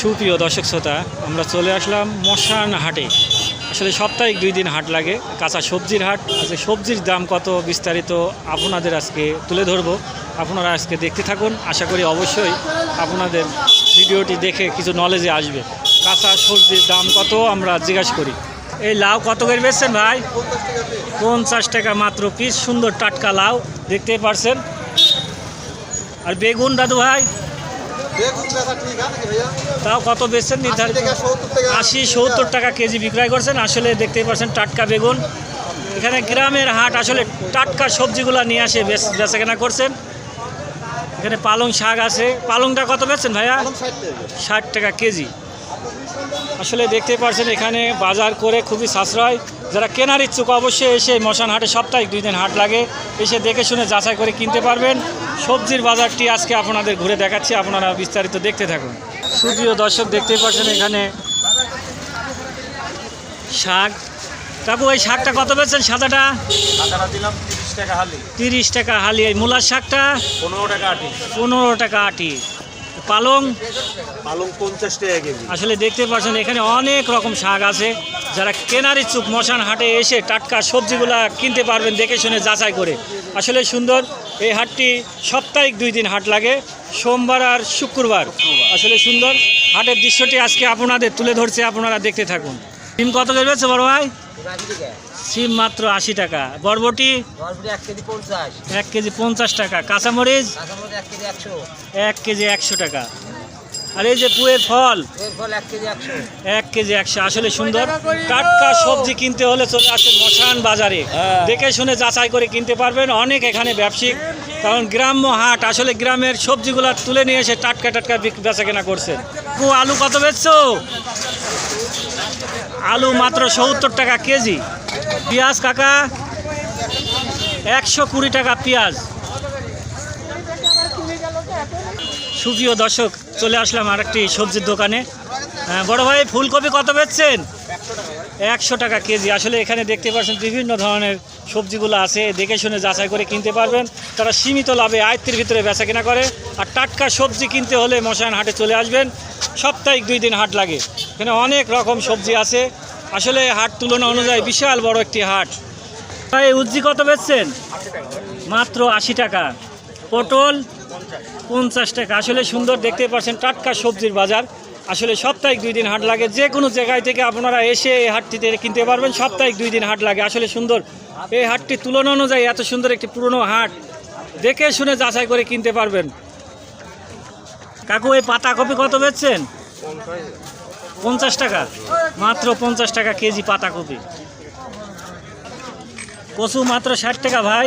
সুপ্রিয় দর্শক শ্রোতা, আমরা চলে আসলাম মশান হাটে। আসলে সাপ্তাহিক দুই দিন হাট লাগে, কাঁচা সবজির হাট। আজকে সবজির দাম কত বিস্তারিত আপনাদের আজকে তুলে ধরবো। আপনারা আজকে দেখতে থাকুন, আশা করি অবশ্যই আপনাদের ভিডিওটি দেখে কিছু নলেজে আসবে। কাঁচা সবজির দাম কত আমরা জিজ্ঞাসা করি। এই লাউ কত করে বেচছেন ভাই? পঞ্চাশ টাকা মাত্র পিস সুন্দর টাটকা লাউ দেখতে পারছেন। আর বেগুন দাদু ভাই? তাও কত বেচছেন নির্ধারিত? আশি সত্তর টাকা। কেজি বিক্রয় করছেন। আসলে দেখতেই পাচ্ছেন টাটকা বেগুন। এখানে গ্রামের হাট আসলে টাটকা সবজিগুলো নিয়ে আসে বেচ বেচা কেনা করছেন। এখানে পালং শাক আছে। পালংটা কত বেচছেন ভাইয়া? ষাট টাকা কেজি। আসলে দেখতে পাচ্ছেন এখানে বাজার করে খুবই সাশ্রয়। যারা কেনার ইচ্ছুক অবশ্যই এসে মশান হাটে সপ্তাহে দুই দিন হাট লাগে। এসে দেখে শুনে যাচাই করে কিনতে পারবেন। সবজির বাজারটি আজকে আপনাদের ঘুরে দেখাচ্ছি আপনারা বিস্তারিত দেখতে থাকুন। সুপ্রিয় দর্শক দেখতে পাচ্ছেন এখানে শাক। কাকু এই শাকটা কত পেয়েছেন সাদাটা? তিরিশ টাকা হালি। এই মূলার শাকটা? পনেরো টাকা আটি। পনেরো টাকা আটি। পালং? পালং পঞ্চাশ টাকা কেজি। আসলে দেখতে পাচ্ছেন এখানে অনেক রকম শাক আছে। যারা কেনার ইচ্ছুক মশান হাটে এসে টাটকা সবজিগুলা কিনতে পারবেন দেখে শুনে যাচাই করে। আসলে সুন্দর এই হাটটি সাপ্তাহিক দুই দিন হাট লাগে সোমবার আর শুক্রবার। আসলে সুন্দর হাটের দৃশ্যটি আজকে আপনাদের তুলে ধরছে আপনারা দেখতে থাকুন। সিম কত বেছে বড় ভাই? সিম মাত্র আশি টাকা। বরবটি? এক কেজি পঞ্চাশ। টাকা। কাঁচামরিচ? এক কেজি একশো। টাকা। আর এই যে পুয়ের ফল? এক কেজি একশো। আসলে সুন্দর। টাটকা সবজি কিনতে হলে চলে আসেন মশান বাজারে। দেখে শুনে যাচাই করে কিনতে পারবেন। অনেক এখানে ব্যবসায়িক। কারণ গ্রাম্য হাট আসলে গ্রামের সবজিগুলো তুলে নিয়ে এসে টাটকা টাটকা বেচা কেনা করছে। কু আলু কত বেচছো? আলু মাত্র সত্তর টাকা কেজি। পেঁয়াজ কাকা একশো কুড়ি টাকা পেঁয়াজ। সুপ্রিয় দর্শক চলে আসলাম আর একটি সবজির দোকানে। হ্যাঁ, বড় ভাই ফুলকপি কত বেচছেন? একশো টাকা কেজি। আসলে এখানে দেখতে পাচ্ছেন বিভিন্ন ধরনের সবজিগুলো আছে। দেখে শুনে যাচাই করে কিনতে পারবেন। তারা সীমিত লাভে আয়ত্তের ভিতরে বেচা কেনা করে। আর টাটকা সবজি কিনতে হলে মশায়ন হাটে চলে আসবেন। সাপ্তাহিক দুই দিন হাট লাগে। এখানে অনেক রকম সবজি আছে। আসলে হাট তুলনা অনুযায়ী বিশাল বড় একটি হাট। ভাই, উজ্জি কত বেচছেন? মাত্র আশি টাকা। পটল পঞ্চাশ টাকা। আসলে সুন্দর দেখতে পাচ্ছেন টাটকা সবজির বাজার। আসলে সাপ্তাহিক দুই দিন হাট লাগে। যে কোনো জায়গায় থেকে আপনারা এসে এই হাটটিতে কিনতে পারবেন। সাপ্তাহিক দুই দিন হাট লাগে। আসলে সুন্দর। এই হাটটি তুলনা অনুযায়ী এত সুন্দর একটি পুরনো হাট। দেখে শুনে যাচাই করে কিনতে পারবেন। কাকু, এই পাতাকপি কত বেচছেন? পঞ্চাশ টাকা। মাত্র পঞ্চাশ টাকা কেজি পাতাকপি। কচু মাত্র ষাট টাকা ভাই।